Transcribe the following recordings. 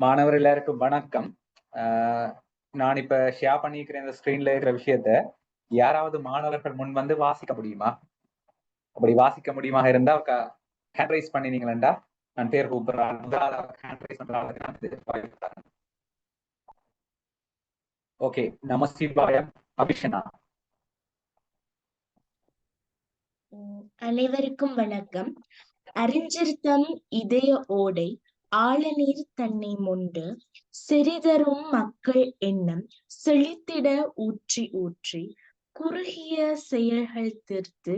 மாணவர் எல்லாருக்கும் வணக்கம். ஆஹ் நான் இப்ப ஷேர் பண்ணிருக்கிறேன் இந்த ஸ்கிரீன்ல இருக்கிற விஷயத்த யாராவது மாணவர்கள் முன் வந்து வாசிக்க முடியுமா? அப்படி வாசிக்க முடியுமா இருந்தா ஹேண்ட் ரைஸ் பண்ணினீங்களா நான் பேர் கூப்பிடுறேன். ஹேண்ட் ரைஸ் பண்ற ஓகே நமசிவாயம் அபிஷனா. அனைவருக்கும் வணக்கம். அறிஞ்சிருத்தம் இதய ஓடை ஆழநீர் தன்னை மொண்டு சிறிதரும் மக்கள் எண்ணம் செழித்திட ஊற்றி ஊற்றி குறுகிய செயல்கள் தீர்த்து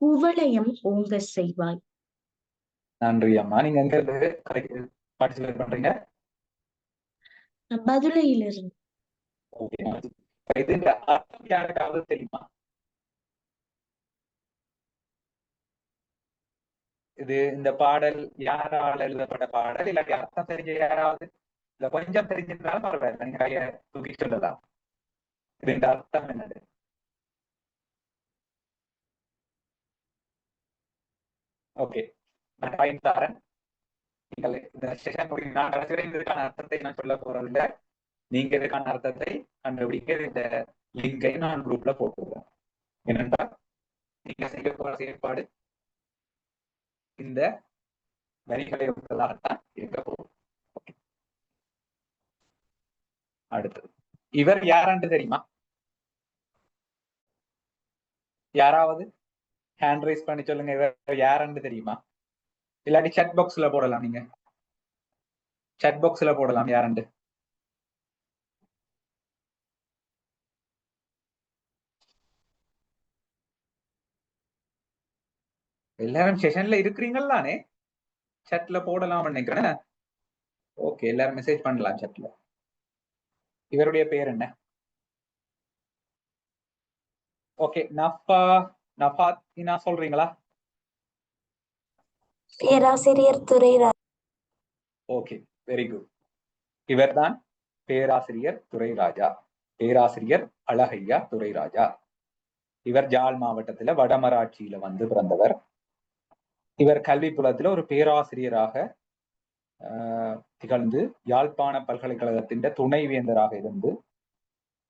குவளையம் ஓங்க செய்வாய். நன்றி அம்மா. நீங்க எங்க இருந்து பார்ட்டிசிபேட் பண்றீங்க? யாருக்காவது தெரியுமா? இது இந்த பாடல் யாரால் எழுதப்பட்ட பாடல்? இல்லாட்டி அர்த்தம் தெரிஞ்ச யாராவது? இல்ல கொஞ்சம் தெரிஞ்சிருந்தாலும் பரவாயில்ல. நீங்க கைய தூக்கி சொல்லலாம். இது இந்த அர்த்தம் என்னது? ஓகே. நான் டைம் தரேன். நீங்கள் இந்த செஷன் நான் கடைசியில் இதுக்கான அர்த்தத்தை நான் சொல்ல போறதில்லை. நீங்க இதுக்கான அர்த்தத்தை கண்டுபிடிக்க இந்த லிங்கை நான் குரூப்ல போட்டுருவேன் ஏனென்றால் நீங்க செய்ய போற செயற்பாடு இந்த வரிகளை உள்ளதாகத்தான் இருக்க போகும் அடுத்தது. இவர் யாராண்டு தெரியுமா? யாராவது? ஹேண்ட் ரைஸ் பண்ணி சொல்லுங்க இவர் யாராண்டு தெரியுமா? இல்லாட்டி சட் பாக்ஸ்ல போடலாம் நீங்க. சட் பாக்ஸ்ல போடலாம் யாராண்டு. எல்லாரும் செஷன்ல இருக்கிறீங்களானே? சட்ல போடலாம் நினைக்கிறேன். ஓகே எல்லாரும் மெசேஜ் பண்ணலாம் சட்ல இவருடைய பேர் என்ன? ஓகே நஃபா நஃபாத் இனா சொல்றீங்களா? பேராசிரியர் துரை ஓகே வெரி குட் இவர்தான் பேராசிரியர் துரைராஜா. பேராசிரியர் அழகையா துரைராஜா. இவர் ஜாழ் மாவட்டத்துல வடமராட்சியில வந்து பிறந்தவர். இவர் கல்வி புலத்தில் ஒரு பேராசிரியராக திகழ்ந்து யாழ்ப்பாண பல்கலைக்கழகத்தின் துணைவேந்தராக இருந்து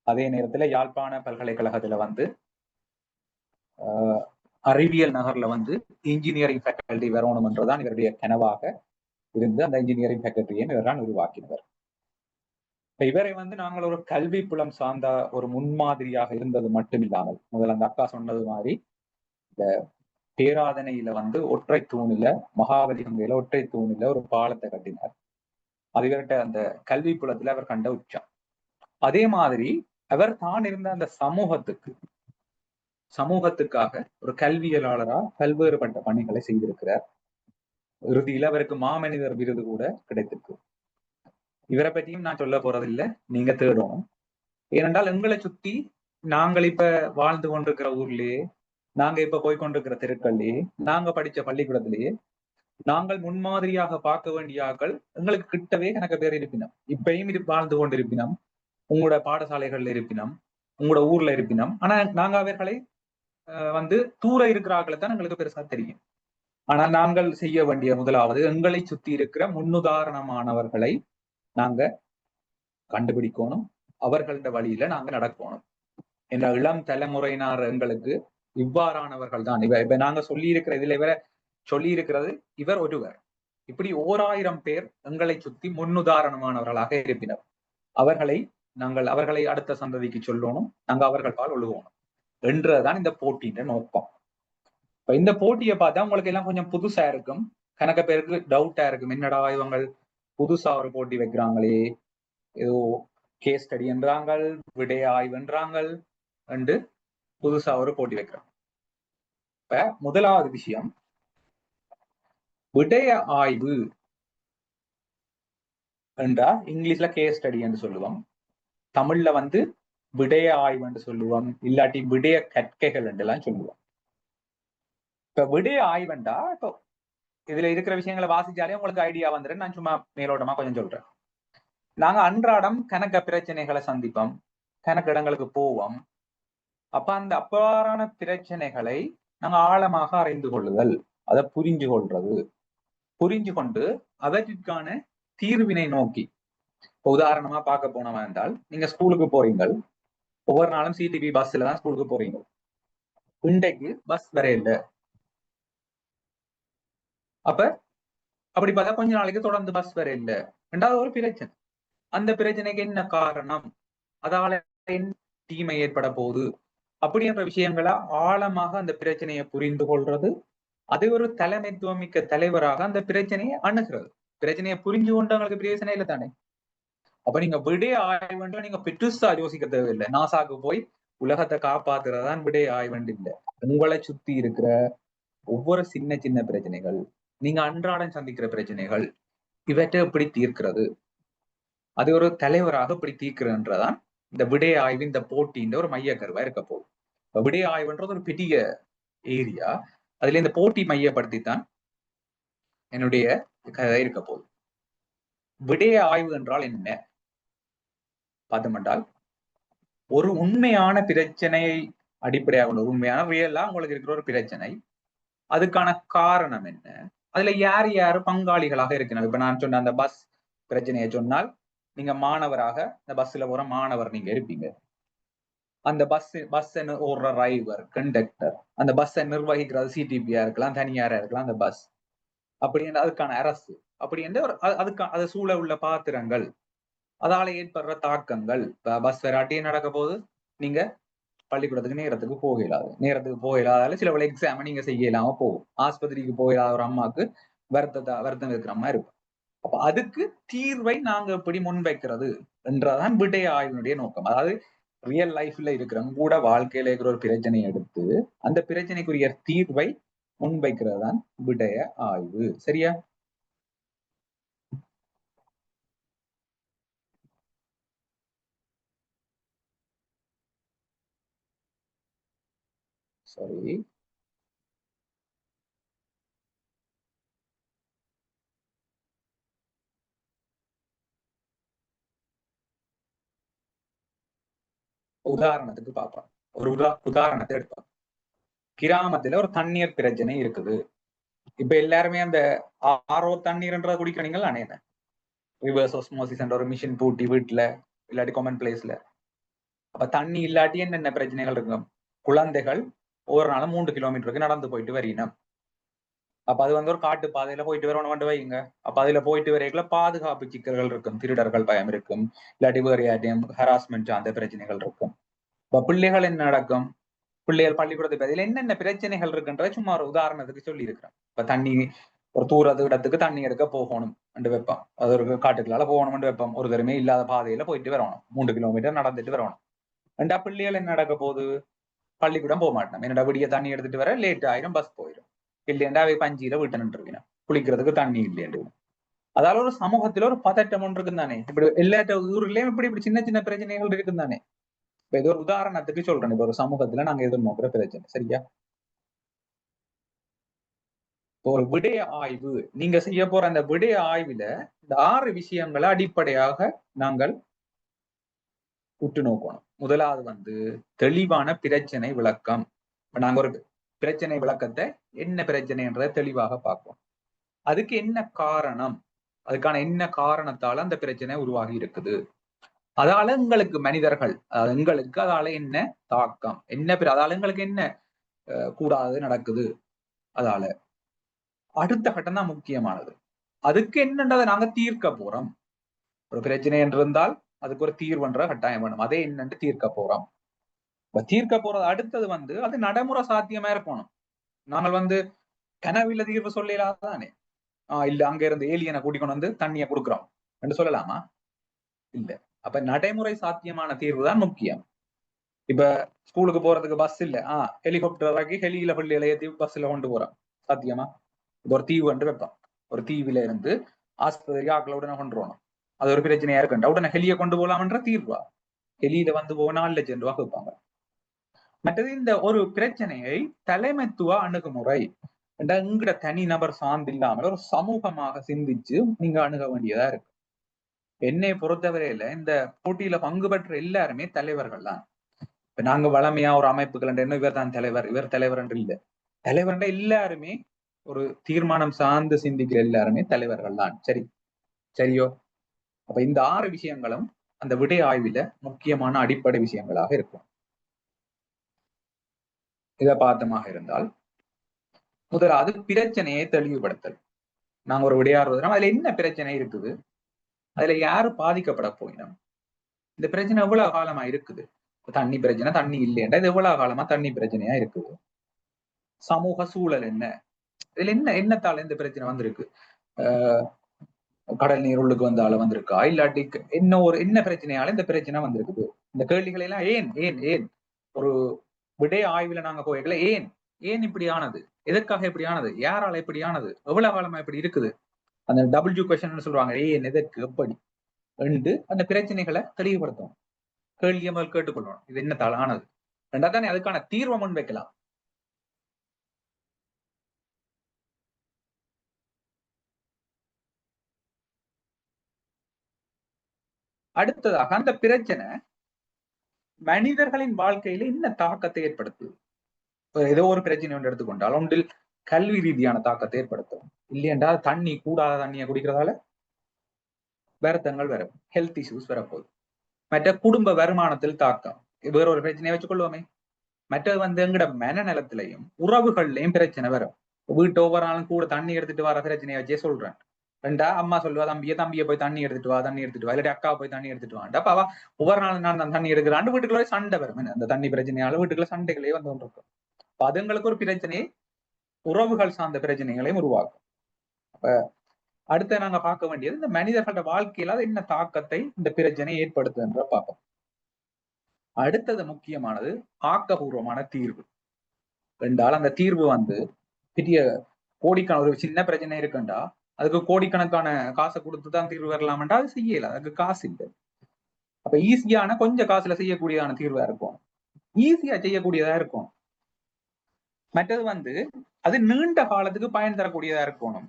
அதே நேரத்துல யாழ்ப்பாண பல்கலைக்கழகத்துல வந்து அறிவியல் நகர்ல வந்து இன்ஜினியரிங் ஃபேக்கல்டி வரணும் என்றுதான் இவருடைய கனவாக இருந்து அந்த இன்ஜினியரிங் ஃபேக்கல்டியை இவர்தான் உருவாக்கினவர். இவரை வந்து நாங்கள் ஒரு கல்வி புலம் சார்ந்த ஒரு முன்மாதிரியாக இருந்தது மட்டும் இல்லாமல் முதல்ல அந்த அக்கா சொன்னது மாதிரி இந்த பேராதனையில வந்து ஒற்றை தூணில மகாபலி கங்கையில ஒற்றை தூணில ஒரு பாலத்தை கட்டினார். அது இவர்கிட்ட அந்த கல்வி புலத்துல அவர் கண்ட உச்சம். அதே மாதிரி அவர் தான் இருந்த அந்த சமூகத்துக்கு சமூகத்துக்காக ஒரு கல்வியலாளரா பல்வேறுபட்ட பணிகளை செய்திருக்கிறார். இறுதியில அவருக்கு மாமனிதர் விருது கூட கிடைத்திருக்கு. இவரை பற்றியும் நான் சொல்ல போறதில்லை. நீங்க தேடணும். ஏனென்றால் எங்களை சுத்தி நாங்கள் இப்ப வாழ்ந்து கொண்டிருக்கிற ஊர்லயே நாங்க இப்ப போய்கொண்டிருக்கிற தெருக்கள்லயே நாங்க படிச்ச பள்ளிக்கூடத்திலேயே நாங்கள் முன்மாதிரியாக பார்க்க வேண்டிய ஆக்கள் எங்களுக்கு கிட்டவே கணக்க பேர் இருப்பினோம். இப்பயும் இது வாழ்ந்து கொண்டிருப்பினோம். உங்களோட பாடசாலைகள்ல இருப்பினோம். உங்களோட ஊர்ல இருப்பினோம். ஆனா நாங்க அவர்களை வந்து தூர இருக்கிற ஆக்களை தான் எங்களுக்கு பெருசா தெரியும். ஆனா நாங்கள் செய்ய வேண்டிய முதலாவது எங்களை சுத்தி இருக்கிற முன்னுதாரணமானவர்களை நாங்க கண்டுபிடிக்கணும். அவர்களோட வழியில நாங்க நடக்கணும். என்ற இளம் தலைமுறையினர் எங்களுக்கு இவ்வாறானவர்கள் தான் இவ இப்ப நாங்க சொல்லி இருக்கிற இதுல இவர சொல்லி இருக்கிறது இவர் ஒருவர். இப்படி ஓராயிரம் பேர் எங்களை சுத்தி முன்னுதாரணமானவர்களாக இருப்பினர். அவர்களை நாங்கள் அவர்களை அடுத்த சந்ததிக்கு சொல்லணும். நாங்க அவர்கள் பால் ஒழுகணும் என்றதுதான் இந்த போட்டியின் நோக்கம். இப்ப இந்த போட்டியை பார்த்தா உங்களுக்கு எல்லாம் கொஞ்சம் புதுசா இருக்கும். கணக்க பேருக்கு டவுட்டா இருக்கும். என்னடா இவங்க புதுசா ஒரு போட்டி வைக்கிறாங்களே. ஏதோ கேஸ் ஸ்டடி என்றாங்க ஆய்வு ஆய்வுன்றாங்கள் என்று புதுசா ஒரு போட்டி வைக்கிறோம் இப்ப முதலாவது விஷயம் விடய ஆய்வு என்றா இங்கிலீஷ்ல கேஸ் ஸ்டடி என்று சொல்லுவோம். தமிழ்ல வந்து விடய ஆய்வு என்று சொல்லுவோம். இல்லாட்டி விடய கற்கைகள் என்றெல்லாம் சொல்லுவோம். இப்ப விடய ஆய்வுண்டா இப்போ இதுல இருக்கிற விஷயங்களை வாசிச்சாலே உங்களுக்கு ஐடியா வந்துடும் நான் சும்மா மேலோட்டமா கொஞ்சம் சொல்றேன். நாங்க அன்றாடம் கணக்க பிரச்சனைகளை சந்திப்போம். கணக்கு இடங்களுக்கு போவோம். அப்ப அந்த அப்பாறான பிரச்சனைகளை நாங்க ஆழமாக அறிந்து கொள்ளுதல் அதை புரிஞ்சு கொள்றது. புரிஞ்சு கொண்டு அதற்கான தீர்வினை நோக்கி. உதாரணமா பார்க்க போனவன் என்றால் நீங்க ஸ்கூலுக்கு போறீங்க ஒவ்வொரு நாளும் சிடிபி பஸ்ல தான் ஸ்கூலுக்கு போறீங்க. இன்றைக்கு பஸ் வர இல்லை. அப்ப அப்படி பார்த்தா கொஞ்ச நாளைக்கு தொடர்ந்து பஸ் வர இல்லை. ரெண்டாவது ஒரு பிரச்சனை. அந்த பிரச்சனைக்கு என்ன காரணம்? அதால தீமை ஏற்பட போகுது? அப்படின்ற விஷயங்களை ஆழமாக அந்த பிரச்சனையை புரிந்து கொள்றது. அது ஒரு தலைமைத்துவம் மிக்க தலைவராக அந்த பிரச்சனையை அணுகிறது. பிரச்சனையை புரிஞ்சு கொண்டவங்களுக்கு பிரச்சனை இல்லை தானே? அப்ப நீங்க விடே ஆய்வுன்ற நீங்க பெற்றுசா யோசிக்க தேவையில்லை. நாசாக்கு போய் உலகத்தை காப்பாத்துறதான் விடே ஆய்வுண்டு இல்லை. உங்களை சுத்தி இருக்கிற ஒவ்வொரு சின்ன சின்ன பிரச்சனைகள் நீங்க அன்றாடம் சந்திக்கிற பிரச்சனைகள் இவற்றை எப்படி தீர்க்கிறது? அது ஒரு தலைவராக இப்படி தீர்க்கிறன்றதான் இந்த விடய ஆய்வு இந்த போட்டின்ற ஒரு மைய கருவா இருக்க போகுது. விடய ஆய்வுன்றது ஒரு பெரிய ஏரியா. அதுல இந்த போட்டி மையப்படுத்தித்தான் என்னுடைய கதை இருக்க போகுது. விடய ஆய்வு என்றால் என்ன? பார்த்தோம்னால் ஒரு உண்மையான பிரச்சனையை அடிப்படையாக ஒரு உண்மையான ரியலா உங்களுக்கு இருக்கிற ஒரு பிரச்சனை அதுக்கான காரணம் என்ன? அதுல யார் யார் பங்காளிகளாக இருக்கணும் இப்ப நான் சொன்ன அந்த பஸ் பிரச்சனையை சொன்னால் நீங்க மாணவராக இந்த பஸ்ல போற மாணவர் நீங்க இருப்பீங்க. அந்த பஸ் பஸ் ஓடுற டிரைவர் கண்டக்டர் அந்த பஸ்ஸை நிர்வகிக்கிறது சிடிபியா இருக்கலாம் தனியாரா இருக்கலாம் அந்த பஸ் அப்படி என்று அதுக்கான அரசு. அப்படி என்று ஒரு அது- அதுக்கு அது சூழ உள்ள பாத்திரங்கள். அதால ஏற்படுற தாக்கங்கள். பஸ் வராட்டியே நடக்க போது நீங்க பள்ளிக்கூடத்துக்கு நேரத்துக்கு போக நேரத்துக்கு போகலாதால சில எக்ஸாம் நீங்க செய்ய இல்லாம போகும். ஆஸ்பத்திரிக்கு போகலாத ஒரு அம்மாவுக்கு வருத்தத்தை வருத்தம் இருக்கிற மாதிரி இருக்கும் அப்ப அதுக்கு தீர்வை நாங்க எப்படி முன்வைக்கிறது என்றதான் விடய ஆய்வினுடைய நோக்கம். அதாவது ரியல் லைஃப்ல இருக்கிறவங்க கூட வாழ்க்கையில இருக்கிற ஒரு பிரச்சனையை எடுத்து அந்த பிரச்சனைக்குரிய தீர்வை முன்வைக்கிறது தான் விடய ஆய்வு. சரியா? சாரி உதாரணத்துக்கு பார்ப்போம். ஒரு உதா உதாரணத்தை எடுப்போம். கிராமத்துல ஒரு தண்ணீர் பிரச்சனை இருக்குது. இப்ப எல்லாருமே அந்த ஆரோ தண்ணீர்ன்றத குடிக்கிறீங்களா? அண்ணே ரிவர்ஸ் ஒஸ்மோசிஸ் என்ற ஒரு மிஷின் பூட்டி வீட்டுல இல்லாட்டி காமன் பிளேஸ்ல அப்ப தண்ணி இல்லாட்டி என்னென்ன பிரச்சனைகள் இருக்கும்? குழந்தைகள் ஒவ்வொரு நாளும் மூன்று கிலோமீட்டருக்கு நடந்து போயிட்டு வரீனம் அப்ப அது வந்து ஒரு காட்டு பாதையில போயிட்டு வரணும் கொண்டு வைங்க அப்ப அதுல போயிட்டு வரைக்குள்ள பாதுகாப்பு சிக்கல்கள் இருக்கும். திருடர்கள் பயம் இருக்கும். இல்லாட்டி வேறு யார்ட்டையும் ஹராஸ்மெண்ட் சார்ந்த பிரச்சனைகள் இருக்கும். இப்ப பிள்ளைகள் என்ன நடக்கும்? பிள்ளைகள் பள்ளிக்கூடத்தை பதில் என்னென்ன பிரச்சனைகள் இருக்குன்றத சும்மா ஒரு உதாரணத்துக்கு சொல்லி இருக்கிறேன் இப்ப தண்ணி ஒரு தூரத்து இடத்துக்கு தண்ணி எடுக்க போகணும் என்று வைப்போம். அது ஒரு காட்டுக்களால போகணும் வைப்போம். ஒரு தருமே இல்லாத பாதையில போயிட்டு வரணும். மூன்று கிலோமீட்டர் நடந்துட்டு வரணும். ரெண்டா பிள்ளைகள் என்ன நடக்க போகுது? பள்ளிக்கூடம் போக மாட்டோம். என்னடா விடிய தண்ணி எடுத்துட்டு வர? லேட் ஆயிரும் பஸ் போயிடும் இல்லையண்டா அவை பஞ்சியில வீட்டு நின்றுவினா குளிக்கிறதுக்கு தண்ணி இல்லையண்டு அதால ஒரு சமூகத்துல ஒரு பதட்டம் ஒன்று இருக்கும் தானே இப்படி எல்லா ஊர்லயும் இப்படி இப்படி சின்ன சின்ன பிரச்சனைகள் இருக்கும் தானே இப்ப இது ஒரு உதாரணத்துக்கு சொல்றேன் இப்ப ஒரு சமூகத்துல நாங்க எதிர்நோக்கிற பிரச்சனை சரியா ஒரு விடய ஆய்வு நீங்க செய்ய போற அந்த விடய ஆய்வுல இந்த ஆறு விஷயங்களை அடிப்படையாக நாங்கள் உற்று நோக்கணும் முதலாவது வந்து தெளிவான பிரச்சனை விளக்கம் நாங்க ஒரு பிரச்சனை விளக்கத்தை என்ன பிரச்சனைன்றதை தெளிவாக பார்ப்போம். அதுக்கு என்ன காரணம்? அதுக்கான என்ன காரணத்தால அந்த பிரச்சனை உருவாகி இருக்குது? அதால எங்களுக்கு மனிதர்கள் எங்களுக்கு அதால என்ன தாக்கம்? என்ன அதால எங்களுக்கு என்ன அஹ், கூடாது நடக்குது? அதால. அடுத்த கட்டம் தான் முக்கியமானது. அதுக்கு என்னன்றதை நாங்க தீர்க்க போறோம். ஒரு பிரச்சனை என்று இருந்தால் அதுக்கு ஒரு தீர்வுன்ற கட்டாயம் வேணும். அதே என்னன்னு தீர்க்க போறோம். இப்ப தீர்க்க போறது அடுத்தது வந்து அது நடைமுறை சாத்தியமா இருக்கணும் நாங்கள் வந்து கனவில தீர்வு சொல்லலாதானே? ஆஹ் இல்ல அங்க இருந்து ஏலியனை கூட்டிக்கொண்டு வந்து தண்ணியை கொடுக்குறோம். என்று சொல்லலாமா? இல்ல. அப்ப நடைமுறை சாத்தியமான தீர்வு தான் முக்கியம். இப்ப ஸ்கூலுக்கு போறதுக்கு பஸ் இல்ல. ஆஹ் ஹெலிகாப்டர் ஆக்கி ஹெலியில பிள்ளைகளை ஏத்தி பஸ்ல கொண்டு போறோம். சாத்தியமா? இப்ப ஒரு தீவு வந்து வைப்போம். ஒரு தீவில இருந்து ஆஸ்பத்திரிக்கு ஆக்களை உடனே கொண்டு வரணும் அது ஒரு பிரச்சனையா இருக்குண்டா உடனே ஹெலியை கொண்டு போகலாம்ன்ற தீர்வா? ஹெலியில வந்து போக நாலு லட்சம் ரூபாய் வைப்பாங்க. மற்றது இந்த ஒரு பிரச்சனையை தலைமைத்துவ அணுகுமுறை என்ற தனி நபர் சார்ந்து இல்லாமல் ஒரு சமூகமாக சிந்திச்சு நீங்க அணுக வேண்டியதா இருக்கு. என்னை பொறுத்தவரையில இந்த போட்டியில பங்கு பெற்ற எல்லாருமே தலைவர்கள் தான். இப்ப நாங்க வளமையா ஒரு அமைப்புகள் என்ன இவர் தான் தலைவர் இவர் தலைவர் என்று இல்ல. தலைவர் எல்லாருமே ஒரு தீர்மானம் சார்ந்து சிந்திக்கிற எல்லாருமே தலைவர்கள் தான். சரி சரியோ? அப்ப இந்த ஆறு விஷயங்களும் அந்த விடை ஆய்வில முக்கியமான அடிப்படை விஷயங்களாக இருக்கும். இதை பார்த்தமாக இருந்தால் முதலாவது பிரச்சனையை தெளிவுபடுத்தல். நாங்க ஒரு விடையாடுறதுனா அதுல என்ன பிரச்சனை இருக்குது? அதுல யாரு பாதிக்கப்பட போயினோம் இந்த பிரச்சனை எவ்வளவு காலமா இருக்குது? தண்ணி பிரச்சனை தண்ணி இல்லையண்டா. இது எவ்வளவு காலமா தண்ணி பிரச்சனையா இருக்குது? சமூக சூழல் என்ன? இதுல என்ன என்னத்தால இந்த பிரச்சனை வந்திருக்கு? ஆஹ் கடல் நீர் உள்ளுக்கு வந்தால வந்திருக்கா? இல்லாட்டி என்ன ஒரு என்ன பிரச்சனையால இந்த பிரச்சனை வந்திருக்குது? இந்த கேள்விகளை எல்லாம் ஏன் ஏன் ஏன்? ஒரு விடை ஆய்வுல நாங்க போய்க்கல ஏன்? ஏன் இப்படியானது? எதற்காக இப்படி ஆனது யாரால இப்படியானது? எவ்வளவு காலமா இப்படி இருக்குது? அந்த டபுள்யூ கொஸ்டின் சொல்றாங்க ஏன்? எதற்கு? எப்படி? என்று அந்த பிரச்சனைகளை தெளிவுபடுத்தணும். கேள்வியை முதல் கேட்டுக்கொள்ளணும். இது என்னத்தால் ஆனது. ரெண்டா தானே அதுக்கான தீர்வை முன் வைக்கலாம். அடுத்ததாக அந்த பிரச்சனை மனிதர்களின் வாழ்க்கையில என்ன தாக்கத்தை ஏற்படுத்துது? ஏதோ ஒரு பிரச்சனை ஒன்று எடுத்துக்கொண்டால் ஒன்றில் கல்வி ரீதியான தாக்கத்தை ஏற்படுத்தும். இல்லையென்றால் தண்ணி கூடாத தண்ணியை குடிக்கிறதால வருத்தங்கள் வரும். ஹெல்த் இஷ்யூஸ் வரப்போகுது. மற்ற குடும்ப வருமானத்தில் தாக்கம். வேற ஒரு பிரச்சனையை வச்சுக்கொள்வோமே. மற்றது வந்து எங்கட மனநலத்திலையும் உறவுகள்லையும் பிரச்சனை வரும். வீட்டு ஒவ்வொரு நாளும் கூட தண்ணி எடுத்துட்டு வர பிரச்சனையை வச்சே சொல்றேன். ரெண்டா அம்மா சொல்லுவா தம்பியை தம்பியை போய் தண்ணி எடுத்துட்டு வா தண்ணி எடுத்துட்டு வா. இல்லாட்டி அக்கா போய் தண்ணி எடுத்துட்டு வாண்டா அப்ப அவ ஒவ்வொரு நாள் நான் அந்த தண்ணி எடுக்கிறான். வீட்டுக்குள்ள சண்டை வரும். அந்த தண்ணி பிரச்சனையால வீட்டுக்குள்ள சண்டைகளே வந்து கொண்டிருக்கும். அப்ப அதுங்களுக்கு ஒரு பிரச்சனையை உறவுகள் சார்ந்த பிரச்சனைகளையும் உருவாக்கும். அப்ப அடுத்து நாங்க பார்க்க வேண்டியது இந்த மனிதர்களோட வாழ்க்கையில அது என்ன தாக்கத்தை இந்த பிரச்சனை ஏற்படுத்துன்ற பார்ப்போம். அடுத்தது முக்கியமானது ஆக்கபூர்வமான தீர்வு. ரெண்டால் அந்த தீர்வு வந்து பெரிய கோடிக்கான ஒரு சின்ன பிரச்சனை இருக்குண்டா. அதுக்கு கோடிக்கணக்கான காசை கொடுத்து தான் தீர்வு வரலாம்டா அது செய்யல. அதுக்கு காசு இல்லை. அப்ப ஈஸியான கொஞ்சம் காசுல செய்யக்கூடியதான தீர்வா இருக்கும். ஈஸியா செய்யக்கூடியதா இருக்கும். மற்றது வந்து அது நீண்ட காலத்துக்கு பயன் தரக்கூடியதா இருக்கணும்.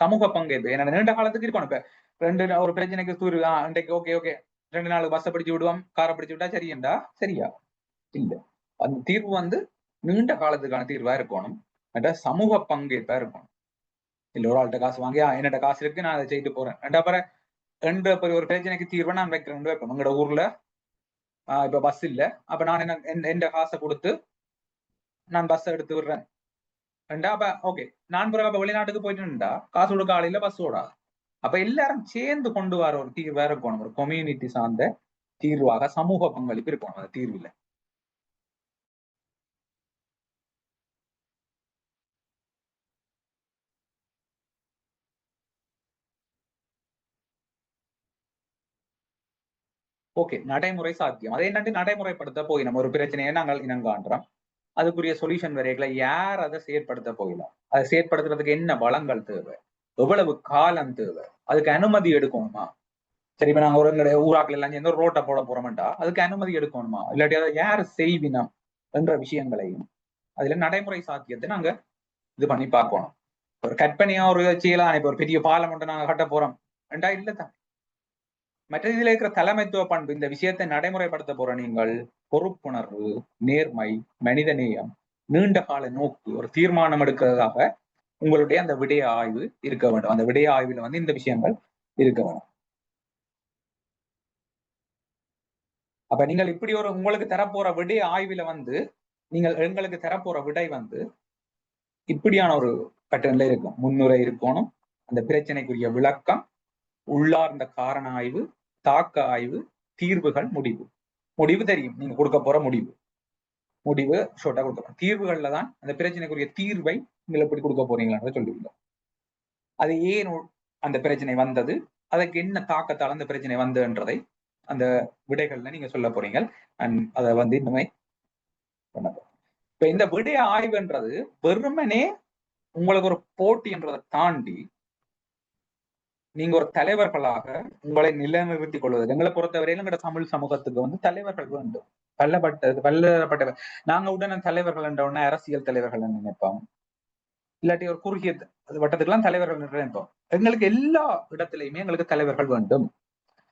சமூக பங்கேற்பு ஏன்னா நீண்ட காலத்துக்கு இருக்கணும். இப்ப ரெண்டு ஒரு பிரச்சனைக்கு தூரு ஆஹ் இன்றைக்கு ஓகே ஓகே. ரெண்டு நாள் பஸ்ஸை பிடிச்சு விடுவோம் காரை பிடிச்சு விட்டா சரியண்டா சரியா? இல்ல. அந்த தீர்வு வந்து நீண்ட காலத்துக்கான தீர்வா இருக்கணும். மற்ற சமூக பங்கேற்பா இருக்கணும். இல்ல ஒரு ஆள்கிட்ட காசு வாங்கியா என்னட்ட காசு இருக்கு நான் அதை செய்துட்டு போறேன். ரெண்டா பிற ரெண்டு இப்ப ஒரு பிரச்சனைக்கு தீர்வை நான் வைக்கிறேன் வைப்பேன் உங்களோட ஊர்ல ஆஹ் இப்ப பஸ் இல்ல. அப்ப நான் என்ன என்- காசை கொடுத்து நான் பஸ் எடுத்து விடுறேன். ரெண்டா அப்ப ஓகே நான் பிறகு அப்ப வெளிநாட்டுக்கு போயிட்டுண்டா காசு கொடுக்க ஆளில்ல பஸ் ஓடாது அப்ப எல்லாரும் சேர்ந்து கொண்டு வர ஒரு தீர்வாக இருக்கணும் ஒரு கம்யூனிட்டி சார்ந்த தீர்வாக சமூக பங்களிப்பு இருக்கணும் அந்த தீர்வுல. ஓகே நடைமுறை சாத்தியம். அதை என்னண்டு நடைமுறைப்படுத்த போய் நம்ம ஒரு பிரச்சனையை நாங்கள் இனங்காண்றோம். அதுக்குரிய சொல்யூஷன் வரைகளை யார் அதை செயற்படுத்த போயிடும் அதை செயற்படுத்துறதுக்கு என்ன வளங்கள் தேவை? எவ்வளவு காலம் தேவை? அதுக்கு அனுமதி எடுக்கணுமா? சரி இப்ப நாங்க ஒரு எங்களுடைய ஊராக்கள் எல்லாம் சேர்ந்து ஒரு ரோட்டை போட போறோம்டா அதுக்கு அனுமதி எடுக்கணுமா? இல்லாட்டி அதை யார் செய்வினம் என்ற விஷயங்களையும் அதுல நடைமுறை சாத்தியத்தை நாங்க இது பண்ணி பார்க்கணும். ஒரு கற்பனையா ஒரு செய்யலாம் இப்ப ஒரு பெரிய பாலம் ஒன்று நாங்க கட்ட போறோம். ரெண்டா இல்லதான் மற்ற இதில் இருக்கிற தலைமைத்துவ பண்பு இந்த விஷயத்தை நடைமுறைப்படுத்த போற நீங்கள் பொறுப்புணர்வு நேர்மை மனிதநேயம் நீண்ட கால நோக்கு ஒரு தீர்மானம் எடுக்கிறதாக உங்களுடைய அந்த விடய ஆய்வு இருக்க வேண்டும். அந்த விடய ஆய்வுல வந்து இந்த விஷயங்கள் இருக்க வேண்டும். அப்ப நீங்கள் இப்படி ஒரு உங்களுக்கு தரப்போற விடய ஆய்வுல வந்து நீங்கள் எங்களுக்கு தரப்போற விடை வந்து இப்படியான ஒரு பேட்டர்ன்ல இருக்கும். முன்னுரை இருக்கணும். அந்த பிரச்சனைக்குரிய விளக்கம் உள்ளார்ந்த காரண ஆய்வு தாக்க ஆய்வு தீர்வுகள் முடிவு. முடிவு தெரியும். நீங்க கொடுக்க போற முடிவு. முடிவு ஷோட்டா கொடுக்க தீர்வுகள்ல தான் அந்த பிரச்சனைக்குரிய தீர்வை நீங்கள் எப்படி கொடுக்க போறீங்களான்றத சொல்லியிருந்தோம் அது ஏன் அந்த பிரச்சனை வந்தது? அதுக்கு என்ன தாக்கத்தால் அந்த பிரச்சனை வந்ததுன்றதை அந்த விடைகள்ல நீங்க சொல்ல போறீங்க. அண்ட் அதை வந்து இன்னுமே பண்ண இப்ப இந்த விடை ஆய்வுன்றது வெறுமனே உங்களுக்கு ஒரு போட்டின்றதை தாண்டி நீங்க ஒரு தலைவர்களாக உங்களை நிலைநிறுத்திக் கொள்வது. எங்களை பொறுத்தவரையிலும் எங்களோட தமிழ் சமூகத்துக்கு வந்து தலைவர்கள் வேண்டும். பல்லப்பட்ட பல்லப்பட்ட நாங்க உடனே தலைவர்கள் என்ற உடனே அரசியல் தலைவர்கள் நினைப்போம். இல்லாட்டி ஒரு குறுகிய வட்டத்துக்கெல்லாம் தலைவர்கள் என்று நினைப்போம். எங்களுக்கு எல்லா இடத்திலையுமே எங்களுக்கு தலைவர்கள் வேண்டும்.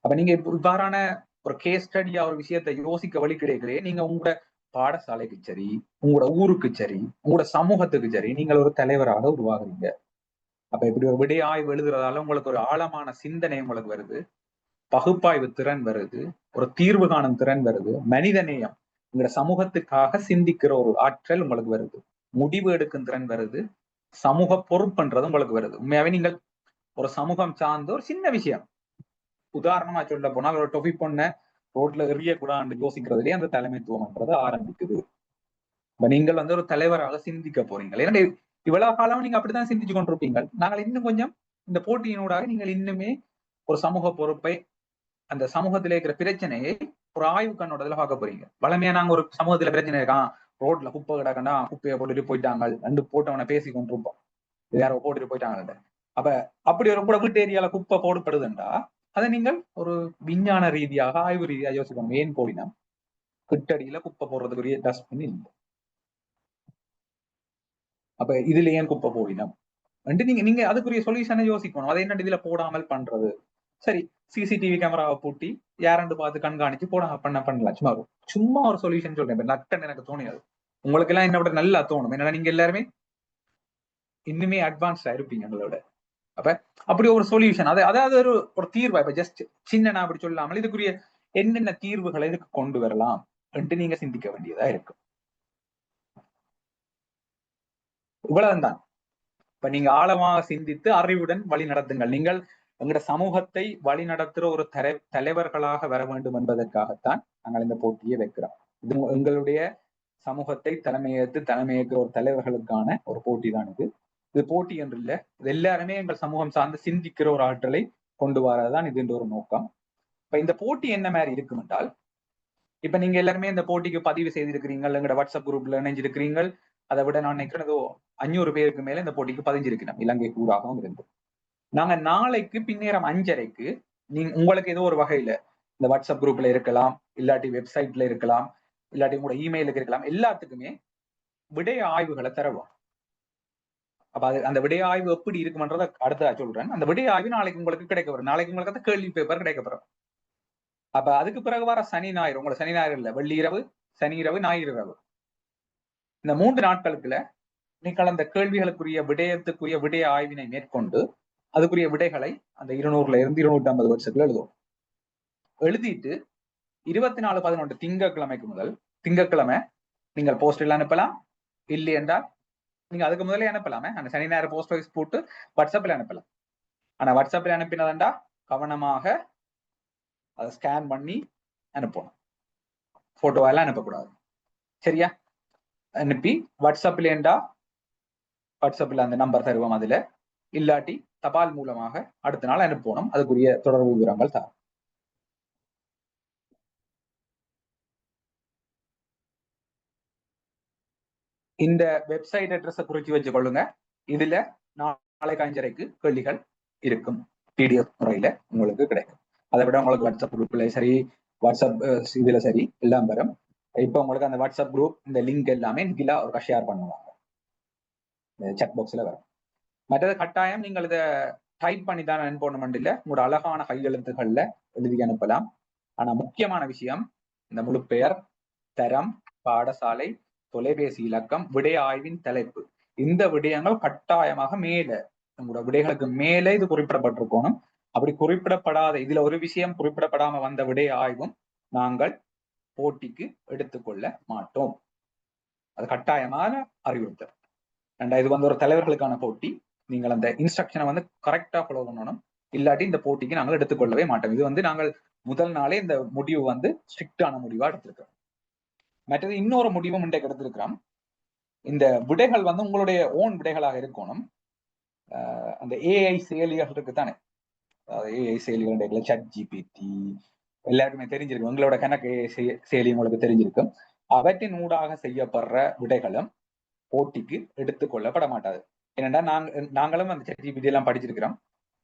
அப்ப நீங்க இவ்வாறான ஒரு கேஸ் ஸ்டடியா ஒரு விஷயத்தை யோசிக்க வழி கிடைக்கிறே நீங்க உங்களோட பாடசாலைக்கு சரி உங்களோட ஊருக்கு சரி உங்களோட சமூகத்துக்கு சரி நீங்கள் ஒரு தலைவராக உருவாகுறீங்க. அப்ப இப்படி ஒரு விடை ஆய்வு எழுதுறதால உங்களுக்கு ஒரு ஆழமான சிந்தனை உங்களுக்கு வருது. பகுப்பாய்வு திறன் வருது. ஒரு தீர்வு காணும் திறன் வருது. மனித நேயம் உங்களோட சமூகத்துக்காக சிந்திக்கிற ஒரு ஆற்றல் உங்களுக்கு வருது. முடிவு எடுக்கும் திறன் வருது. சமூக பொறுப்புன்றது உங்களுக்கு வருது. உண்மையாவே நீங்கள் ஒரு சமூகம் சார்ந்த ஒரு சின்ன விஷயம். உதாரணமா சொல்ல போனால் ஒரு டொஃபி பொண்ண ரோட்ல எறியக்கூடாது யோசிக்கிறதுலயே அந்த தலைமைத்துவம்ன்றது ஆரம்பிக்குது. இப்ப நீங்கள் வந்து ஒரு தலைவராக சிந்திக்க போறீங்க. ஏன்னா இவ்வளவு காலம் நீங்க அப்படித்தான் சிந்திச்சு கொண்டிருப்பீங்கள் நாங்கள் இன்னும் கொஞ்சம் இந்த போட்டியினூடாக நீங்கள் இன்னுமே ஒரு சமூக பொறுப்பை அந்த சமூகத்திலே இருக்கிற பிரச்சனையை ஒரு ஆய்வு கண்ணோட்டத்துல பார்க்க போறீங்க. வளமையா நாங்க ஒரு சமூகத்துல பிரச்சனை இருக்கான் ரோட்ல குப்பை கிடக்கண்டா? குப்பையை போட்டுட்டு போயிட்டாங்க ரெண்டு போட்டவனை பேசி கொண்டிருப்போம். இது யாரோ போட்டுட்டு போயிட்டாங்க அப்ப அப்படி ஒரு கூட வீட்டு ஏரியால குப்பை போடப்படுதுண்டா? அதை நீங்கள் ஒரு விஞ்ஞான ரீதியாக ஆய்வு ரீதியா யோசிக்கணும். ஏன் போயினா கிட்டடியில குப்பை போடுறதுக்குரிய டஸ்ட்பின் இல்லை. அப்ப இதுல ஏன் குப்பை போயினம் வந்துட்டு நீங்க நீங்க அதுக்குரிய சொல்யூஷனை யோசிக்கணும். அதை என்ன இதுல போடாமல் பண்றது? சரி சிசிடிவி கேமராவை பூட்டி யாரண்டு பார்த்து கண்காணிச்சு போடாம பண்ண பண்ணலாம்? சும்மா சும்மா ஒரு சொல்யூஷன் சொல்றேன். நட்டன் எனக்கு தோணியாது. உங்களுக்கு எல்லாம் என்ன விட நல்லா தோணும். என்னன்னா நீங்க எல்லாருமே இன்னுமே அட்வான்ஸ்டா இருப்பீங்க எங்களோட அப்ப அப்படி ஒரு சொல்யூஷன் அது அதாவது ஒரு ஒரு தீர்வா? இப்ப ஜஸ்ட் சின்ன நான் அப்படி சொல்லாமல் இதுக்குரிய என்னென்ன தீர்வுகளை இதுக்கு கொண்டு வரலாம்? என்று நீங்க சிந்திக்க வேண்டியதா இருக்கும். இவ்வளவுதான் இப்ப நீங்க ஆழமாக சிந்தித்து அறிவுடன் வழி நடத்துங்கள். நீங்கள் எங்களோட சமூகத்தை வழி நடத்துற ஒரு தலை தலைவர்களாக வர வேண்டும் என்பதற்காகத்தான் நாங்கள் இந்த போட்டியை வைக்கிறோம். இது எங்களுடைய சமூகத்தை தலைமையேற்று தலைமையேற்கிற ஒரு தலைவர்களுக்கான ஒரு போட்டி தான் இது. இது போட்டி என்று இல்லை. இது எல்லாருமே எங்கள் சமூகம் சார்ந்து சிந்திக்கிற ஒரு ஆற்றலை கொண்டு வரதான் இது ஒரு நோக்கம். இப்ப இந்த போட்டி என்ன மாதிரி இருக்கும் என்றால் இப்ப நீங்க எல்லாருமே இந்த போட்டிக்கு பதிவு செய்திருக்கிறீங்க எங்களோட வாட்ஸ்அப் குரூப்ல இணைஞ்சிருக்கிறீங்க அதை விட நான் நினைக்கிறேன் அஞ்சூறு பேருக்கு மேல இந்த போட்டிக்கு பதிஞ்சிருக்கிறோம் இலங்கை கூறாகவும் இருந்து. நாங்க நாளைக்கு பின்னேரம் அஞ்சரைக்கு நீங்க உங்களுக்கு ஏதோ ஒரு வகையில இந்த வாட்ஸ்அப் குரூப்ல இருக்கலாம் இல்லாட்டி வெப்சைட்ல இருக்கலாம் இல்லாட்டி உங்களோட இமெயிலுக்கு இருக்கலாம் எல்லாத்துக்குமே விடய ஆய்வுகளை தருவோம். அப்ப அது அந்த விடய ஆய்வு எப்படி இருக்குமன்றத அடுத்ததா சொல்றேன். அந்த விடய ஆய்வு நாளைக்கு உங்களுக்கு கிடைக்க வரும் நாளைக்கு உங்களுக்கு அந்த கேள்வி பேப்பர் கிடைக்கப்படும் அப்ப அதுக்கு பிறகு வர சனி ஞாயிறு உங்களை சனி ஞாயிறு இல்ல வெள்ளி இரவு சனி இரவு ஞாயிறு இரவு. இந்த மூன்று நாட்களுக்குள்ள நீங்கள் அந்த கேள்விகளுக்குரிய விடயத்துக்குரிய விடய ஆய்வினை மேற்கொண்டு அதுக்குரிய விடைகளை அந்த இருநூறுல இருந்து இருநூற்றி ஐம்பது வருஷத்துல எழுதுவோம். எழுதிட்டு இருபத்தி நாலு பதினொன்று திங்கக்கிழமைக்கு முதல் திங்கட்கிழமை நீங்கள் போஸ்டில் அனுப்பலாம். இல்லை என்றால் நீங்க அதுக்கு முதலே அனுப்பலாமே. அந்த சனி நேரம் போஸ்ட் ஆஃபீஸ் போட்டு வாட்ஸ்அப்ல அனுப்பலாம். ஆனா வாட்ஸ்அப்ல அனுப்பினதாண்டா கவனமாக அதை ஸ்கேன் பண்ணி அனுப்பணும். போட்டோவெல்லாம் அனுப்பக்கூடாது. சரியா? அனுப்பி வாட்ஸ்அப்ல வாட்ஸ்அப்பில் வாட்ஸ்அப்ல அந்த நம்பர் தருவோம் அதுல. இல்லாட்டி தபால் மூலமாக அடுத்த நாள் அனுப்பணும். அதுக்குரிய தொடர்பு விவரங்கள் தரும். இந்த வெப்சைட் அட்ரஸை குறித்து வச்சு கொள்ளுங்க. இதுல நாளை காஞ்சரைக்கு கேள்விகள் இருக்கும். பிடிஎஃப் முறையில உங்களுக்கு கிடைக்கும். அதை விட உங்களுக்கு வாட்ஸ்அப் குரூப்ல சரி வாட்ஸ்அப் இதுல சரி எல்லாம் வரும். இப்போ உங்களுக்கு அந்த வாட்ஸ்அப் குரூப் இந்த லிங்க் எல்லாமே கீழே ஒரு ஷேர் பண்ணுவாங்க. செக் பாக்ஸில் வரும். மற்றது கட்டாயம் நீங்கள் இதை டைப் பண்ணி தான் அனுப்பணும் இல்லை. உங்களோட அழகான கையெழுத்துக்கள்ல எழுதி அனுப்பலாம். ஆனா முக்கியமான விஷயம் இந்த முழு பெயர் தரம் பாடசாலை தொலைபேசி இலக்கம் விடய ஆய்வின் தலைப்பு. இந்த விடயங்கள் கட்டாயமாக மேல உங்களோட விடைகளுக்கு மேலே இது குறிப்பிடப்பட்டிருக்கணும். அப்படி குறிப்பிடப்படாத இதுல ஒரு விஷயம் குறிப்பிடப்படாம வந்த விடய ஆய்வும் நாங்கள் போட்டிக்கு எடுத்துக்கொள்ள மாட்டோம். அது கட்டாயமான அறிவுறுத்தல். அண்ட் இது வந்து ஒரு தலைவர்களுக்கான போட்டி. நீங்கள் அந்த இன்ஸ்ட்ரக்ஷனை வந்து கரெக்டா ஃபாலோ பண்ணணும். இல்லாட்டி இந்த போட்டிக்கு நாங்கள் எடுத்துக்கொள்ளவே மாட்டோம். இது வந்து நாங்கள் முதல் நாளே இந்த முடிவு வந்து ஸ்ட்ரிக்டான முடிவா எடுத்திருக்கிறோம். மற்றது இன்னொரு முடிவும் இன்றைக்கு எடுத்திருக்கிறோம். இந்த விடைகள் வந்து உங்களுடைய ஓன் விடைகளாக இருக்கணும். அந்த ஏஐ செயலிகள் இருக்கு தானே. ஏஐ செயலிகள் சட் ஜிபிடி எல்லாருக்குமே தெரிஞ்சிருக்கும். உங்களோட கணக்கு செயலி உங்களுக்கு தெரிஞ்சிருக்கும். அவற்றின் ஊடாக செய்யப்படுற விடைகளும் போட்டிக்கு எடுத்துக்கொள்ளப்பட மாட்டாது ஏன்னா நாங்க நாங்களும் அந்த சட் ஜிபிடி எல்லாம் படிச்சிருக்கிறோம்.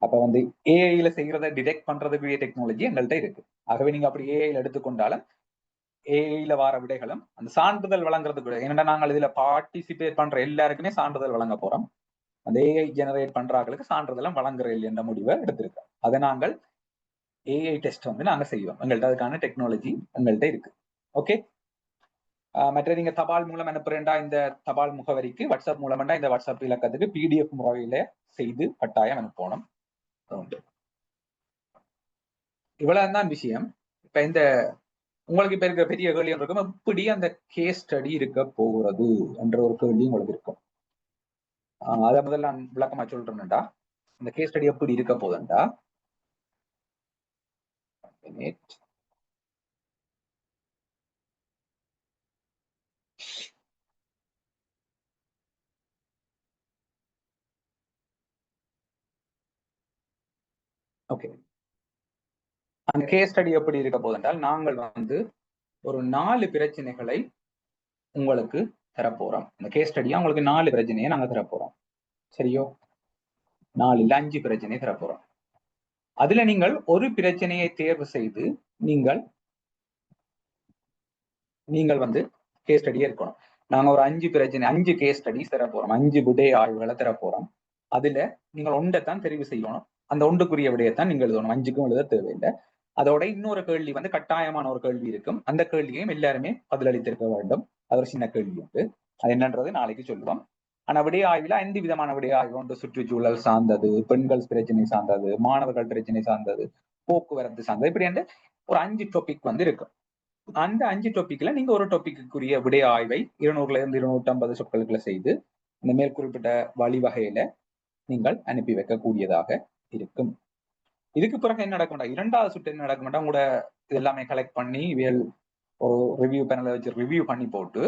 அப்ப வந்து ஏஐல செய்யறத டிடெக்ட் பண்றதுக்குரிய டெக்னாலஜி எங்கள்கிட்ட இருக்கு. ஆகவே நீங்க அப்படி ஏஐல எடுத்துக்கொண்டாலும் ஏஐல வார விடைகளும் அந்த சான்றிதழ் வழங்குறதுக்கு ஏன்னா நாங்கள் இதுல பார்ட்டிசிபேட் பண்ற எல்லாருக்குமே சான்றிதழ் வழங்க போறோம். அந்த ஏஐ ஜெனரேட் பண்றாங்களுக்கு சான்றிதழும் வழங்குறேன் என்ற முடிவை எடுத்திருக்கோம். அதை நாங்கள் ஏஐ டெஸ்ட் வந்து நாங்க செய்வோம். எங்கள்கிட்ட அதுக்கான டெக்னாலஜி எங்கள்கிட்ட இருக்கு. ஓகே மற்ற நீங்க தபால் மூலம் அனுப்புறேன்டா இந்த தபால் முகவரிக்கு வாட்ஸ்அப் மூலமாண்டா இந்த வாட்ஸ்அப் இலக்கத்துக்கு பிடிஎஃப் முறையில செய்து கட்டாயம் அனுப்பணும். இவ்வளவு இவ்வளவுதான் விஷயம். இப்ப இந்த உங்களுக்கு இப்ப இருக்கிற பெரிய கேள்வி இருக்கும்? எப்படி அந்த கேஸ் ஸ்டடி இருக்க போகிறது என்ற ஒரு கேள்வி உங்களுக்கு இருக்கும். ஆஹ் அதை முதல்ல நான் விளக்கமா சொல்றேன்டா. இந்த கேஸ் ஸ்டடி எப்படி இருக்க போகுதுண்டா? ஓகே அந்த கேஸ் ஸ்டடி எப்படி இருக்க போதென்றால் நாங்கள் வந்து ஒரு நாலு பிரச்சனைகளை உங்களுக்கு தரப்போறோம். அந்த கேஸ் ஸ்டடியா உங்களுக்கு நாலு பிரச்சனையை நாங்க தரப்போறோம். சரியோ? நாலு இல்ல அஞ்சு பிரச்சனையை தரப்போறோம். அதுல நீங்கள் ஒரு பிரச்சனையை தேர்வு செய்து நீங்கள் நீங்கள் வந்து கேஸ் ஸ்டடியே இருக்கணும். நாங்க ஒரு அஞ்சு பிரச்சனை அஞ்சு கேஸ் ஸ்டடிஸ் தரப்போறோம். அஞ்சு விடய ஆய்வுகளை தரப்போறோம். அதுல நீங்கள் ஒன்றைத்தான் தெரிவு செய்யணும். அந்த ஒன்றுக்குரிய விடையத்தான் நீங்கள் எழுதணும். அஞ்சுக்கும் எழுத தேவையில்லை. அதோட இன்னொரு கேள்வி வந்து கட்டாயமான ஒரு கேள்வி இருக்கும். அந்த கேள்வியையும் எல்லாருமே பதிலளித்திருக்க வேண்டும். அது ஒரு சின்ன கேள்வி உண்டு. அது என்னன்றது நாளைக்கு சொல்லுவோம் ஆனா விடைய ஆய்வுல ஐந்து விதமான விடைய ஆய்வு உண்டு. சுற்றுச்சூழல் சார்ந்தது பெண்கள் பிரச்சனை சார்ந்தது மாணவர்கள் பிரச்சனை சார்ந்தது போக்குவரத்து சார்ந்தது. இப்படி வந்து ஒரு அஞ்சு டாபிக் வந்து இருக்கும் அந்த அஞ்சு டாபிக்ல நீங்க ஒரு டாபிக்குரிய விடைய ஆய்வை இருநூறுல இருந்து இருநூற்றி ஐம்பது சொற்களுக்குள்ள செய்து இந்த மேற்குறிப்பிட்ட வழிவகையில நீங்கள் அனுப்பி வைக்கக்கூடியதாக இருக்கும். இதுக்கு பிறகு என்ன நடக்க இரண்டாவது சுட்டு என்ன நடக்க உங்களோட இது எல்லாமே கலெக்ட் பண்ணி வேல் ஒரு ரிவ்யூ பேனலை வச்சு ரிவ்யூ பண்ணி போட்டு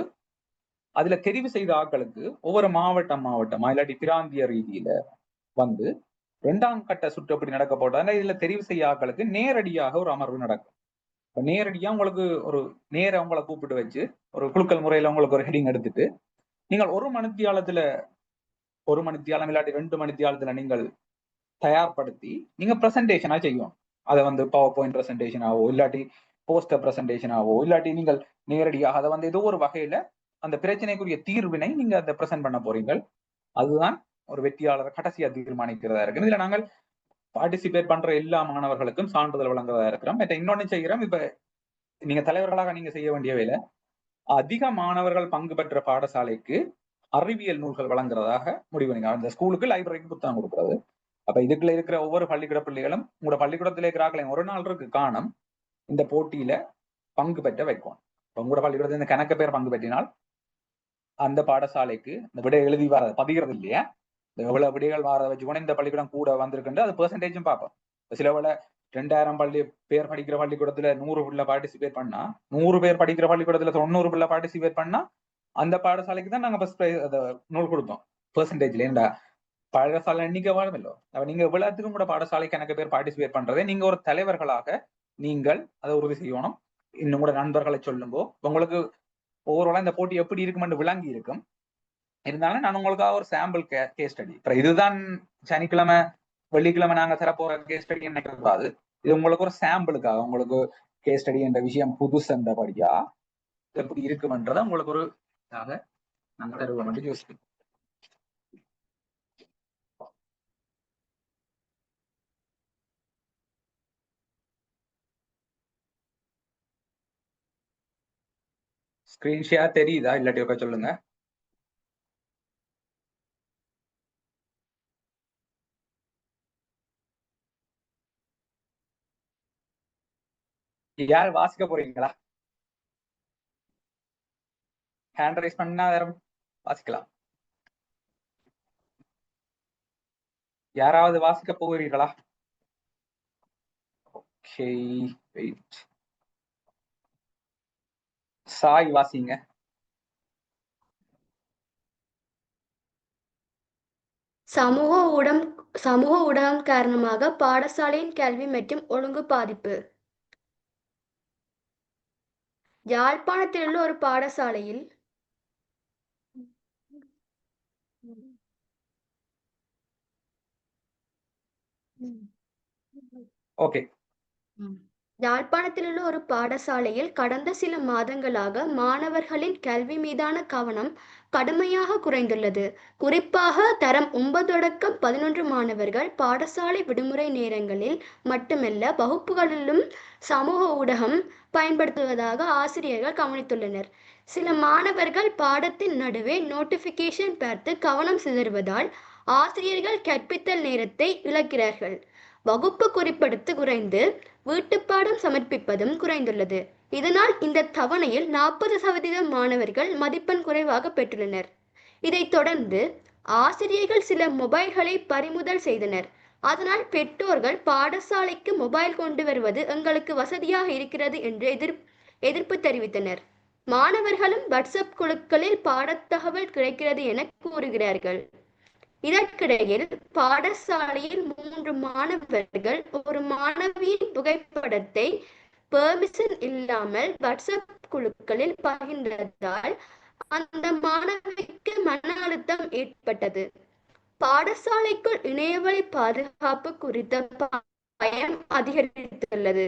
அதுல தெரிவு செய்த ஆட்களுக்கு ஒவ்வொரு மாவட்டம் மாவட்டமா இல்லாட்டி பிராந்திய ரீதியில வந்து ரெண்டாம் கட்ட சுற்று அப்படி நடக்க போட்டா இதுல தெரிவு செய்ய ஆட்களுக்கு நேரடியாக ஒரு அமர்வு நடக்கும். இப்போ நேரடியா உங்களுக்கு ஒரு நேர உங்களை கூப்பிட்டு வச்சு ஒரு குழுக்கள் முறையில உங்களுக்கு ஒரு ஹெடிங் எடுத்துட்டு நீங்கள் ஒரு மணித்தியாலத்துல ஒரு மணித்தியாலம் இல்லாட்டி ரெண்டு மணித்தியாலத்துல நீங்கள் தயார்படுத்தி நீங்க ப்ரெசன்டேஷனா செய்யணும். அதை வந்து பவர் பாயிண்ட் ப்ரெசன்டேஷனாவோ இல்லாட்டி போஸ்டர் ப்ரெசன்டேஷனாவோ இல்லாட்டி நீங்கள் நேரடியாக அதை வந்து ஏதோ ஒரு வகையில அந்த பிரச்சனைக்குரிய தீர்வினை நீங்க அதை ப்ரெசென்ட் பண்ண போறீங்க அதுதான் ஒரு வெற்றியாளரை கடைசியா தீர்மானிக்கிறதா இருக்கு இதுல நாங்கள் பார்ட்டிசிபேட் பண்ற எல்லா மாணவர்களுக்கும் சான்றிதழ் வழங்குறதா இருக்கிறோம். மற்ற இன்னொன்னு செய்கிறோம். இப்ப நீங்க தலைவர்களாக நீங்க செய்ய வேண்டிய வேலை அதிக மாணவர்கள் பங்கு பெற்ற பாடசாலைக்கு அறிவியல் நூல்கள் வழங்குறதாக முடிவு நீங்க அந்த ஸ்கூலுக்கு லைப்ரரிக்கு புத்தகம் கொடுக்குறது. அப்ப இதுக்குள்ள இருக்கிற ஒவ்வொரு பள்ளிக்கூட பிள்ளைகளும் உங்களோட பள்ளிக்கூடத்துல இருக்கிறார்களையும் ஒரு நாள் இருக்கு காணும். இந்த போட்டியில பங்கு பெற்ற வைக்கும் இப்ப உங்களோட பள்ளிக்கூடத்துல இந்த கணக்கு பேர் பங்கு பெற்றினால் அந்த பாடசாலைக்கு இந்த விடை எழுதி வர பதிகிறது இல்லையா? இந்த எவ்வளவு விடைகள் வர வச்சு கூட இந்த பள்ளிக்கூடம் கூட வந்திருக்குன்ற அது பெர்சன்டேஜும் பார்ப்போம். சில வேளை ரெண்டாயிரம் பள்ளி பேர் படிக்கிற பள்ளிக்கூடத்துல நூறு பிள்ளை பார்ட்டிசிபேட் பண்ணா நூறு பேர் படிக்கிற பள்ளிக்கூடத்துல தொண்ணூறு பிள்ளை பார்ட்டிசிபேட் பண்ணா அந்த பாடசாலைக்கு தான் நாங்க ஃபர்ஸ்ட் ப்ரைஸ் நூல் கொடுப்போம் பெர்சன்டேஜ்ல ஏண்டா? பாடசாலை எண்ணிக்கை வாழுமில்லோ அப்ப நீங்க இவ்வளவுக்கும் கூட பாடசாலை கணக்கு பேர் பார்ட்டிசிபேட் பண்றதே நீங்க ஒரு தலைவர்களாக நீங்கள் அதை உறுதி செய்யணும். இன்னும் கூட நண்பர்களை சொல்லும்போ உங்களுக்கு ஓவராலா இந்த போட்டி எப்படி இருக்குமென்று விளங்கி இருக்கும். இருந்தாலும் நான் உங்களுக்காக ஒரு சாம்பிள் கே கேஸ் ஸ்டடி அப்புறம் இதுதான் சனிக்கிழமை வெள்ளிக்கிழமை நாங்க தரப்போற கேஸ் ஸ்டடி நினைக்க கூடாது இது உங்களுக்கு ஒரு சாம்பிளுக்காக உங்களுக்கு கேஸ் ஸ்டடி என்ற விஷயம் புதுசென்றபடியா எப்படி இருக்குமென்றத உங்களுக்கு ஒரு இதாக நாங்க தருவோம் யோசிக்கிறோம். ஸ்கிரீன் ஷேர் தெரியுதா? இல்லாட்டி ஒக்க சொல்லுங்க. யார் வாசிக்க போறீங்களா? ஹேண்ட் ரைஸ் பண்ணா வேற வாசிக்கலாம். யாராவது வாசிக்க போகிறீர்களா? ஓகே வெயிட் சாய் வாசிங்க. சமூக ஊடம் சமூக ஊடகம் காரணமாக பாடசாலையின் கல்வி மற்றும் ஒழுங்கு பாதிப்பு. யாழ்ப்பாணத்தில் உள்ள ஒரு பாடசாலையில் ஓகே. யாழ்ப்பாணத்திலுள்ள ஒரு பாடசாலையில் கடந்த சில மாதங்களாக மாணவர்களின் கல்வி மீதான கவனம் கடுமையாக குறைந்துள்ளது. குறிப்பாக தரம் ஒன்பதொடக்கம் பதினொன்று மாணவர்கள் பாடசாலை விடுமுறை நேரங்களில் மட்டுமல்ல வகுப்புகளிலும் சமூக ஊடகம் பயன்படுத்துவதாக ஆசிரியர்கள் கவனித்துள்ளனர். சில மாணவர்கள் பாடத்தின் நடுவே நோட்டிபிகேஷன் பார்த்து கவனம் சிதறுவதால் ஆசிரியர்கள் கற்பித்தல் நேரத்தை இழக்கிறார்கள். வகுப்பு குறிப்பெடுத்து குறைந்து வீட்டுப்பாடம் சமர்ப்பிப்பதும் குறைந்துள்ளது. இதனால் இந்த தவணையில் நாற்பது சதவீதம் மாணவர்கள் மதிப்பெண் குறைவாக பெற்றுள்ளனர். இதைத் தொடர்ந்து ஆசிரியர்கள் சில மொபைல்களை பறிமுதல் செய்தனர். அதனால் பெற்றோர்கள் பாடசாலைக்கு மொபைல் கொண்டு வருவது எங்களுக்கு வசதியாக இருக்கிறது என்று எதிர் எதிர்ப்பு தெரிவித்தனர். மாணவர்களும் வாட்ஸ்அப் குழுக்களில் பாடத்தகவல் கிடைக்கிறது என கூறுகிறார்கள். இதற்கிடையில் பாடசாலையில் மூன்று மாணவர்கள் ஒரு மாணவியின் புகைப்படத்தை பெர்மிஷன் இல்லாமல் வாட்ஸ்அப் குழுக்களில் பகிர்ந்ததால் அந்த மாணவிக்கு மன அழுத்தம் ஏற்பட்டது. பாடசாலைக்குள் இணையவழி பாதுகாப்பு குறித்த பயம் அதிகரித்துள்ளது.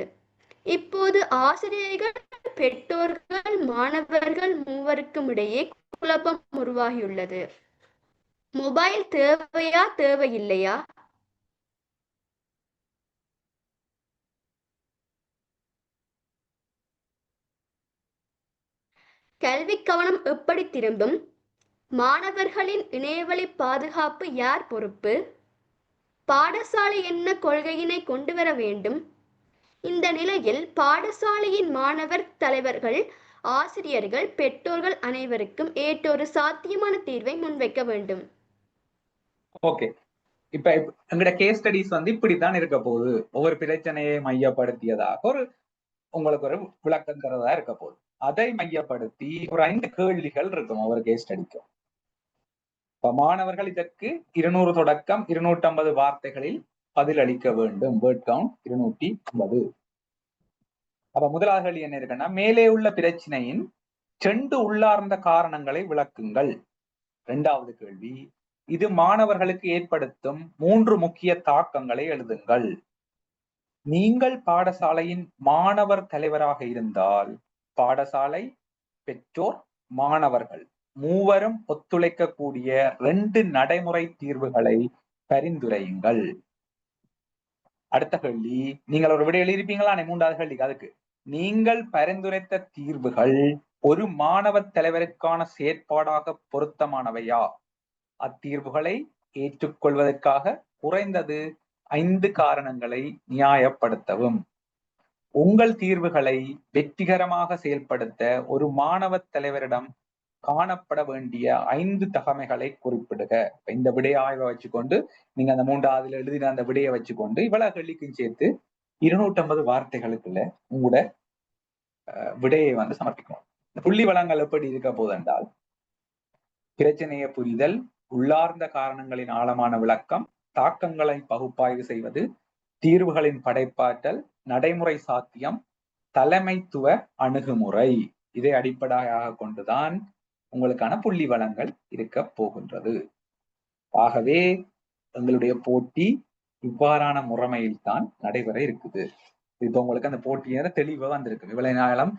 இப்போது ஆசிரியர்கள் பெற்றோர்கள் மாணவர்கள் மூவருக்கும் இடையே குழப்பம் உருவாகியுள்ளது. மொபைல் தேவையா தேவையில்லையா? கல்வி கவனம் எப்படி திரும்பும்? மாணவர்களின் இணையவழி பாதுகாப்பு யார் பொறுப்பு? பாடசாலை என்ன கொள்கையினை கொண்டு வர வேண்டும்? இந்த நிலையில் பாடசாலையின் மாணவர் தலைவர்கள் ஆசிரியர்கள் பெற்றோர்கள் அனைவருக்கும் ஏற்றொரு சாத்தியமான தீர்வை முன்வைக்க வேண்டும். ஓகே இப்ப எங்கட கேஸ் ஸ்டடிஸ் வந்து இப்படித்தான் இருக்க போகுது. ஒவ்வொரு பிரச்சனையை மையப்படுத்தியதாக ஒரு உங்களுக்கு ஒரு விளக்கம் தரதா இருக்க போகுது. அதை மையப்படுத்தி ஒரு ஐந்து கேள்விகள் இருக்கும் ஒவ்வொரு கேஸ் ஸ்டடிக்கும் இப்ப மாணவர்கள் இதற்கு இருநூறு தொடக்கம் இருநூற்றி ஐம்பது வார்த்தைகளில் பதிலளிக்க வேண்டும். வேர்ட் கவுண்ட் இருநூற்றி ஐம்பது அப்ப முதலாவது கேள்வி என்ன இருக்குன்னா மேலே உள்ள பிரச்சனையின் செண்டு உள்ளார்ந்த காரணங்களை விளக்குங்கள். இரண்டாவது கேள்வி இது மாணவர்களுக்கு ஏற்படுத்தும் மூன்று முக்கிய தாக்கங்களை எழுதுங்கள். நீங்கள் பாடசாலையின் மாணவர் தலைவராக இருந்தால் பாடசாலை பெற்றோர் மாணவர்கள் மூவரும் ஒத்துழைக்கக்கூடிய ரெண்டு நடைமுறை தீர்வுகளை பரிந்துரையுங்கள். அடுத்த கேள்வி. நீங்கள் ஒரு விடை எழுதியிருப்பீங்களா? மூன்றாவது கேள்வி அதுக்கு. நீங்கள் பரிந்துரைத்த தீர்வுகள் ஒரு மாணவர் தலைவருக்கான செயற்பாடாக பொருத்தமானவையா? அத்தீர்வுகளை ஏற்றுக்கொள்வதற்காக குறைந்தது ஐந்து காரணங்களை நியாயப்படுத்தவும். உங்கள் தீர்வுகளை வெற்றிகரமாக செயல்படுத்த ஒரு மாணவ தலைவரிடம் காணப்பட வேண்டிய ஐந்து தகமைகளை குறிப்பிடுக. இந்த விடைய ஆய்வை வச்சுக்கொண்டு நீங்க அந்த மூன்றாவதுல எழுதின அந்த விடையை வச்சுக்கொண்டு இவ்வளவு கேள்விக்கும் சேர்த்து இருநூற்றி ஐம்பது வார்த்தைகளுக்குள்ள உங்களோட விடையை வந்து சமர்ப்பிக்கணும் புள்ளி வளங்கள் எப்படி இருக்க போதென்றால் பிரச்சனையை புரிதல் உள்ளார்ந்த காரணங்களின் ஆழமான விளக்கம் தாக்கங்களை பகுப்பாய்வு செய்வது தீர்வுகளின் படைப்பாற்றல் நடைமுறை சாத்தியம் தலைமைத்துவ அணுகுமுறை. இதை அடிப்படையாக கொண்டுதான் உங்களுக்கான புள்ளி வளங்கள் இருக்க போகின்றது. ஆகவே எங்களுடைய போட்டி இவ்வாறான முறைமையில் தான் நடைபெற இருக்குது. இப்போ உங்களுக்கு அந்த போட்டியான தெளிவா வந்திருக்கு இவ்வளவு நாளம்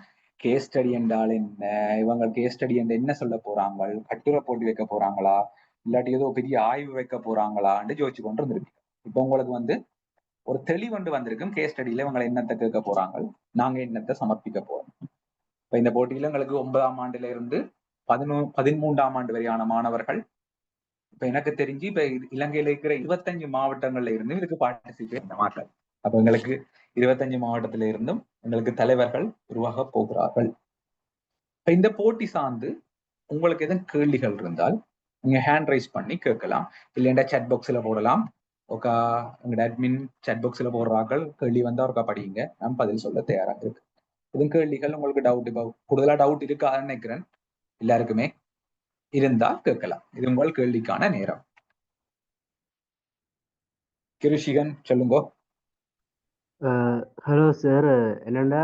கேஸ் ஸ்டடி என்றால் என்ன? இவங்க கேஸ் ஸ்டடி என்று என்ன சொல்ல போறாங்க? கட்டுரை போட்டி வைக்க போறாங்களா? இல்லாட்டி ஏதோ பெரிய ஆய்வு வைக்க போறாங்களான்னு ஜோதிச்சு கொண்டு இருந்திருப்பீங்க இப்போ உங்களுக்கு வந்து ஒரு தெளிவண்டு வந்திருக்கும். கேஸ் ஸ்டடியில உங்களை என்னத்தை கேட்க போறாங்க? நாங்க என்னத்தை சமர்ப்பிக்க போறோம்? இப்ப இந்த போட்டியில எங்களுக்கு ஒன்பதாம் ஆண்டுல இருந்து பதினூ பதிமூன்றாம் ஆண்டு வரையான மாணவர்கள். இப்ப எனக்கு தெரிஞ்சு இப்ப இலங்கையில இருக்கிற இருபத்தஞ்சு மாவட்டங்கள்ல இருந்து இதுக்கு பார்ட்டிசிபேட் மாட்டார் அப்ப எங்களுக்கு இருபத்தஞ்சு மாவட்டத்தில இருந்தும் எங்களுக்கு தலைவர்கள் உருவாக போகிறார்கள். இப்ப இந்த போட்டி சார்ந்து உங்களுக்கு எதுவும் கேள்விகள் இருந்தால் நீங்க ஹேண்ட் ரைஸ் பண்ணி கேட்கலாம். இல்லைண்டா சாட் பாக்ஸ்ல போடலாம். ఒక எங்களோட அட்மின் சாட் பாக்ஸ்ல போடுறார்கள். கேள்வி வந்தா ஒருக்கா படிங்க நான் பதில் சொல்ல தயாராக இருக்கு. இதுவும் கேள்விகள் உங்களுக்கு டவுட் இப்போ கூடுதலா டவுட் இருக்காதுன்னு நினைக்கிறேன். எல்லாருக்குமே இருந்தால் கேட்கலாம். இது உங்கள் கேள்விக்கான நேரம். கிருஷிகன் சொல்லுங்க. ஹலோ சார் என்னண்டா